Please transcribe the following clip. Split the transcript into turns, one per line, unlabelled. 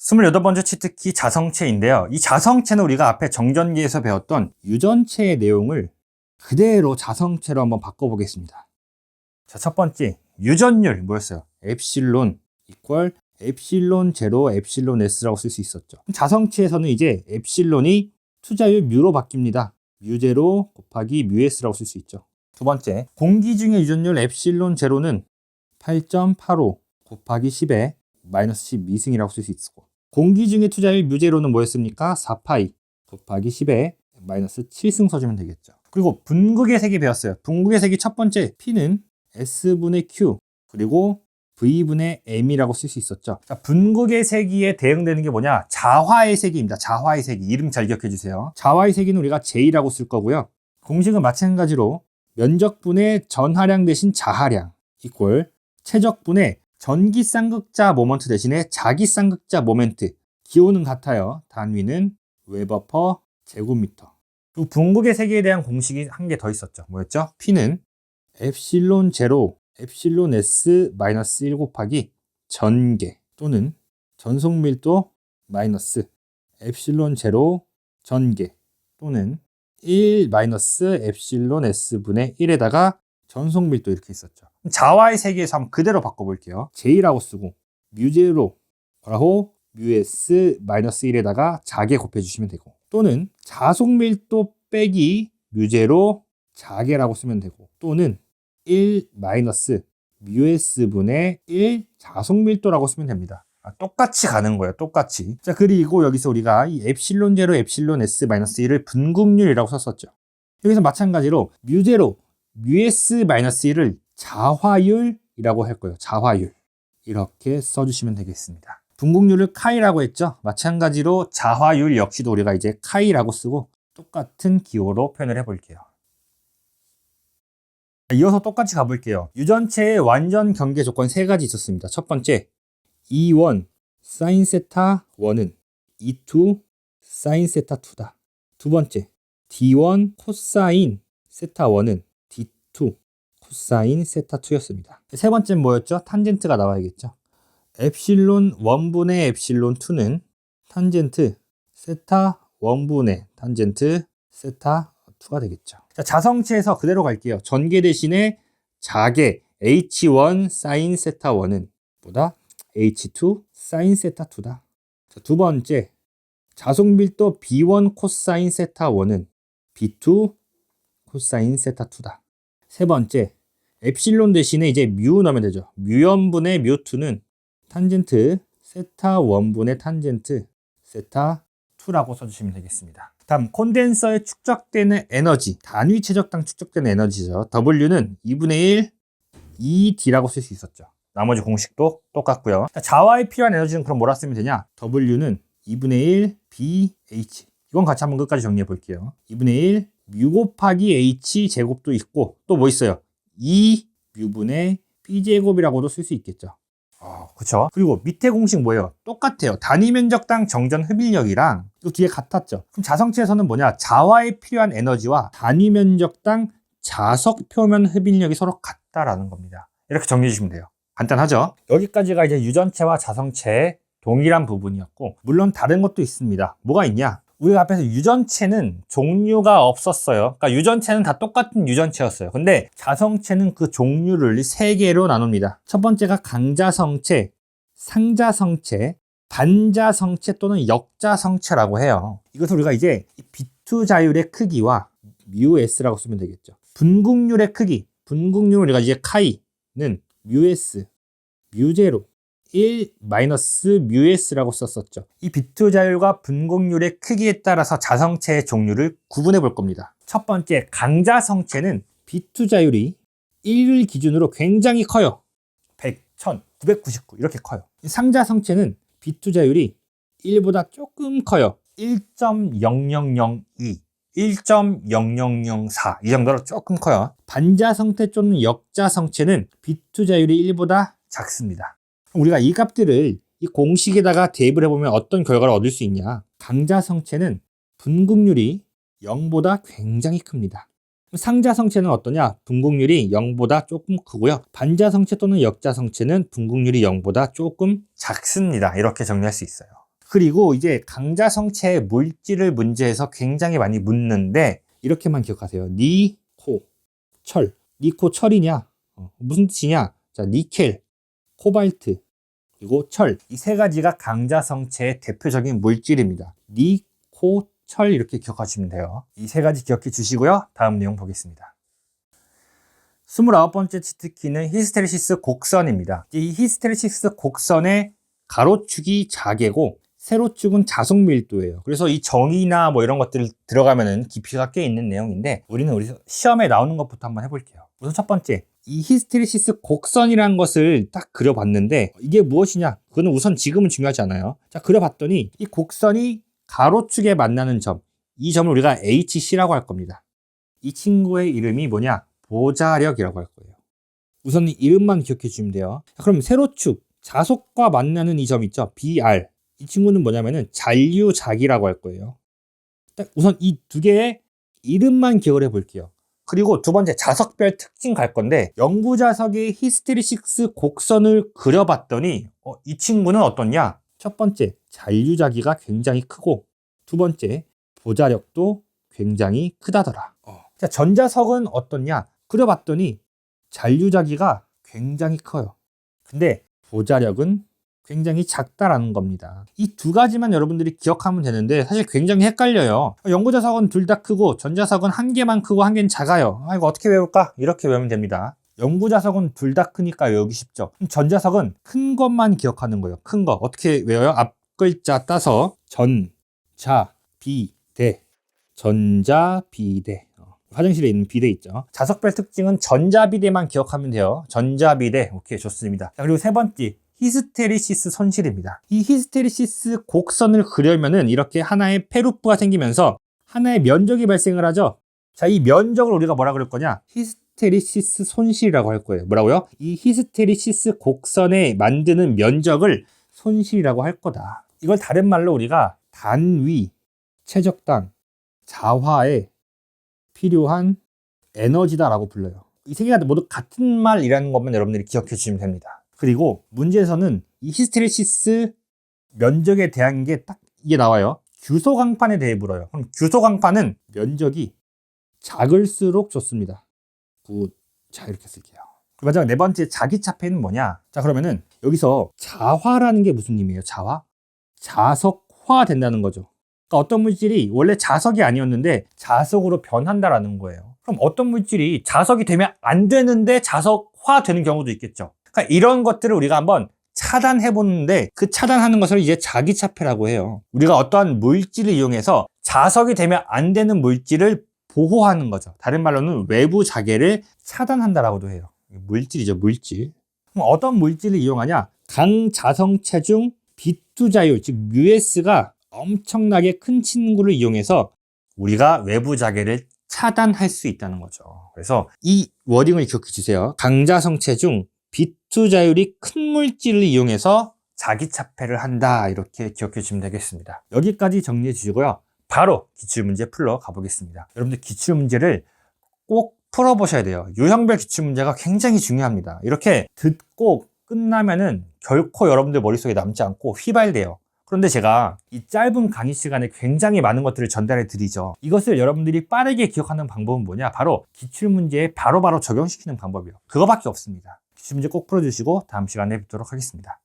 28번째 치트키 자성체인데요. 이 자성체는 우리가 앞에 정전기에서 배웠던 유전체의 내용을 그대로 자성체로 한번 바꿔보겠습니다. 자, 첫 번째, 유전율 뭐였어요? 엡실론 이퀄 엡실론 제로 엡실론 S라고 쓸 수 있었죠. 자성체에서는 이제 엡실론이 투자율 뮤로 바뀝니다. 뮤 제로 곱하기 뮤S라고 쓸 수 있죠. 두 번째, 공기 중의 유전율 엡실론 제로는 8.85 곱하기 10에 마이너스 12승이라고 쓸 수 있고 공기 중의 투자율 뮤제로는 뭐였습니까? 4파이 곱하기 10에 마이너스 7승 써주면 되겠죠. 그리고 분극의 색이 배웠어요. 분극의 색이 첫 번째 P는 S분의 Q 그리고 V분의 M이라고 쓸 수 있었죠. 자, 분극의 세기에 대응되는 게 뭐냐? 자화의 세기입니다. 자화의 세기. 이름 잘 기억해 주세요. 자화의 세기는 우리가 J라고 쓸 거고요. 공식은 마찬가지로 면적분의 전하량 대신 자하량 이꼴 최적분의 전기 쌍극자 모먼트 대신에 자기 쌍극자 모멘트 기호는 같아요. 단위는 웨버 퍼 제곱미터. 그리고 분극의 세기에 대한 공식이 한 개 더 있었죠. 뭐였죠? P는 엡실론 제로 엡실론 S 마이너스 1 곱하기 전개 또는 전속 밀도 마이너스 엡실론 제로 전개 또는 1 마이너스 엡실론 S분의 1에다가 전속 밀도 이렇게 있었죠. 자와의 세계에서 한번 그대로 바꿔볼게요. J라고 쓰고 뮤제로 라고 뮤S 마이너스 1에다가 자개 곱해주시면 되고 또는 자속 밀도 빼기 뮤제로 자개라고 쓰면 되고 또는 1 마이너스 뮤S분의 1 자속 밀도라고 쓰면 됩니다. 아, 똑같이 가는 거예요. 똑같이. 자, 그리고 여기서 우리가 이 엡실론 제로 엡실론 S 마이너스 1을 분극률이라고 썼었죠. 여기서 마찬가지로 뮤제로 뮤S 마이너스 1을 자화율이라고 할 거예요. 자화율. 이렇게 써주시면 되겠습니다. 분극률을 카이라고 했죠. 마찬가지로 자화율 역시도 우리가 이제 카이라고 쓰고 똑같은 기호로 표현을 해볼게요. 이어서 똑같이 가볼게요. 유전체의 완전 경계 조건 세 가지 있었습니다. 첫 번째, E1 사인 세타 1은 E2 사인 세타 2다. 두 번째, D1 코사인 세타 1은 D2 코사인 세타 2였습니다. 세 번째는 뭐였죠? 탄젠트가 나와야겠죠. 엡실론 1분의 엡실론 2는 탄젠트 세타 1분의 탄젠트 세타 2가 되겠죠. 자, 자성체에서 그대로 갈게요. 전개 대신에 자개 H1 사인 세타 1은 보다 H2 사인 세타 2다. 자, 두 번째 자속 밀도 B1 코사인 세타 1은 B2 코사인 세타 2다. 세 번째 엡실론 대신에 이제 뮤 넣으면 되죠. 뮤연분의 뮤2는 탄젠트 세타 1분의 탄젠트 세타 2라고 써주시면 되겠습니다. 다음 콘덴서에 축적되는 에너지 단위 최적당 축적되는 에너지죠. W는 2분의 1 ED라고 쓸 수 있었죠. 나머지 공식도 똑같고요. 자, 자화에 필요한 에너지는 그럼 뭐라 쓰면 되냐? W는 2분의 1 BH 이건 같이 한번 끝까지 정리해 볼게요. 2분의 1 뮤 곱하기 H 제곱도 있고 또 뭐 있어요? 2 뮤분의 B 제곱이라고도 쓸 수 있겠죠. 어, 그쵸? 그리고 밑에 공식 뭐예요? 똑같아요. 단위 면적당 정전 흡인력이랑 이 뒤에 같았죠. 그럼 자성체에서는 뭐냐? 자화에 필요한 에너지와 단위 면적당 자석 표면 흡인력이 서로 같다라는 겁니다. 이렇게 정리해 주시면 돼요. 간단하죠? 여기까지가 이제 유전체와 자성체의 동일한 부분이었고 물론 다른 것도 있습니다. 뭐가 있냐? 우리가 앞에서 유전체는 종류가 없었어요. 그러니까 유전체는 다 똑같은 유전체였어요. 근데 자성체는 그 종류를 세 개로 나눕니다. 첫 번째가 강자성체, 상자성체, 반자성체 또는 역자성체라고 해요. 이것을 우리가 이제 B2 자율의 크기와 뮤S라고 쓰면 되겠죠. 분극률의 크기, 분극률을 우리가 이제 카이는 뮤S, 뮤 제로, 1 마이너스 뮤S라고 썼었죠. 이 비트 자율과 분곡률의 크기에 따라서 자성체의 종류를 구분해 볼 겁니다. 첫 번째, 강자성체는 비트 자율이 1을 기준으로 굉장히 커요. 100, 1000, 999 이렇게 커요. 상자성체는 비트 자율이 1보다 조금 커요. 1.0002, 1.0004 이 정도로 조금 커요. 반자성체 또는 역자성체는 비트 자율이 1보다 작습니다. 우리가 이 값들을 이 공식에다가 대입을 해보면 어떤 결과를 얻을 수 있냐. 강자성체는 분극률이 0보다 굉장히 큽니다. 상자성체는 어떠냐? 분극률이 0보다 조금 크고요. 반자성체 또는 역자성체는 분극률이 0보다 조금 작습니다. 이렇게 정리할 수 있어요. 그리고 이제 강자성체의 물질을 문제에서 굉장히 많이 묻는데 이렇게만 기억하세요. 니, 코, 철. 니코 철이냐? 어, 무슨 뜻이냐? 자, 니켈, 코발트, 그리고 철. 이 세 가지가 강자성체의 대표적인 물질입니다. 니, 코, 철 이렇게 기억하시면 돼요. 이 세 가지 기억해 주시고요. 다음 내용 보겠습니다. 29번째 치트키는 히스테리시스 곡선입니다. 이 히스테리시스 곡선의 가로축이 자개고 세로축은 자속 밀도예요. 그래서 이 정의나 뭐 이런 것들 들어가면은 깊이가 꽤 있는 내용인데 우리는 우리 시험에 나오는 것부터 한번 해볼게요. 우선 첫 번째, 이 히스테리시스 곡선이라는 것을 딱 그려봤는데 이게 무엇이냐? 그거는 우선 지금은 중요하지 않아요. 자, 그려봤더니 이 곡선이 가로축에 만나는 점, 이 점을 우리가 HC라고 할 겁니다. 이 친구의 이름이 뭐냐? 보자력이라고 할 거예요. 우선 이 이름만 기억해 주시면 돼요. 자, 그럼 세로축, 자속과 만나는 이 점 있죠? BR. 이 친구는 뭐냐면은 잔류작이라고 할 거예요. 딱 우선 이 두 개의 이름만 기억을 해 볼게요. 그리고 두 번째 자석별 특징 갈 건데 영구 자석의 히스테리식스 곡선을 그려봤더니 어, 이 친구는 어떻냐? 첫 번째 잔류자기가 굉장히 크고 두 번째 보자력도 굉장히 크다더라. 자 전자석은 어떻냐? 그려봤더니 잔류자기가 굉장히 커요. 근데 보자력은 굉장히 작다라는 겁니다. 이 두 가지만 여러분들이 기억하면 되는데 사실 굉장히 헷갈려요. 연구자석은 둘 다 크고 전자석은 한 개만 크고 한 개는 작아요. 아 이거 어떻게 외울까? 이렇게 외우면 됩니다. 연구자석은 둘 다 크니까 외우기 쉽죠. 전자석은 큰 것만 기억하는 거예요. 큰 거. 어떻게 외워요? 앞 글자 따서 전, 자, 비, 대. 전자, 비대. 어, 화장실에 있는 비대 있죠. 자석별 특징은 전자비대만 기억하면 돼요. 전자비대. 오케이, 좋습니다. 자, 그리고 세 번째. 히스테리시스 손실입니다. 이 히스테리시스 곡선을 그려면은 이렇게 하나의 페루프가 생기면서 하나의 면적이 발생을 하죠. 자, 이 면적을 우리가 뭐라 그럴 거냐? 히스테리시스 손실이라고 할 거예요. 뭐라고요? 이 히스테리시스 곡선에 만드는 면적을 손실이라고 할 거다. 이걸 다른 말로 우리가 단위, 최적당, 자화에 필요한 에너지다라고 불러요. 이 세 개가 모두 같은 말이라는 것만 여러분들이 기억해 주시면 됩니다. 그리고 문제에서는 이 히스테리시스 면적에 대한 게 딱 이게 나와요. 규소 강판에 대해 물어요. 그럼 규소 강판은 면적이 작을수록 좋습니다. 굿. 자, 이렇게 쓸게요. 그 마지막 네 번째 자기 차폐는 뭐냐? 자, 그러면은 여기서 자화라는 게 무슨 의미예요? 자화? 자석화 된다는 거죠. 그러니까 어떤 물질이 원래 자석이 아니었는데 자석으로 변한다라는 거예요. 그럼 어떤 물질이 자석이 되면 안 되는데 자석화 되는 경우도 있겠죠. 그러니까 이런 것들을 우리가 한번 차단해 보는데 그 차단하는 것을 이제 자기차폐라고 해요. 우리가 어떠한 물질을 이용해서 자석이 되면 안 되는 물질을 보호하는 거죠. 다른 말로는 외부 자개를 차단한다라고도 해요. 물질이죠, 물질. 그럼 어떤 물질을 이용하냐? 강자성체 중 비투자율, 즉 US가 엄청나게 큰 친구를 이용해서 우리가 외부 자개를 차단할 수 있다는 거죠. 그래서 이 워딩을 기억해 주세요. 강자성체 중비 투자율이 큰 물질을 이용해서 자기 차폐를 한다. 이렇게 기억해 주시면 되겠습니다. 여기까지 정리해 주시고요. 바로 기출문제 풀러 가보겠습니다. 여러분들 기출문제를 꼭 풀어보셔야 돼요. 유형별 기출문제가 굉장히 중요합니다. 이렇게 듣고 끝나면은 결코 여러분들 머릿속에 남지 않고 휘발돼요. 그런데 제가 이 짧은 강의 시간에 굉장히 많은 것들을 전달해 드리죠. 이것을 여러분들이 빠르게 기억하는 방법은 뭐냐? 바로 기출문제에 바로바로 적용시키는 방법이요. 그거밖에 없습니다. 기출 문제 꼭 풀어주시고 다음 시간에 뵙도록 하겠습니다.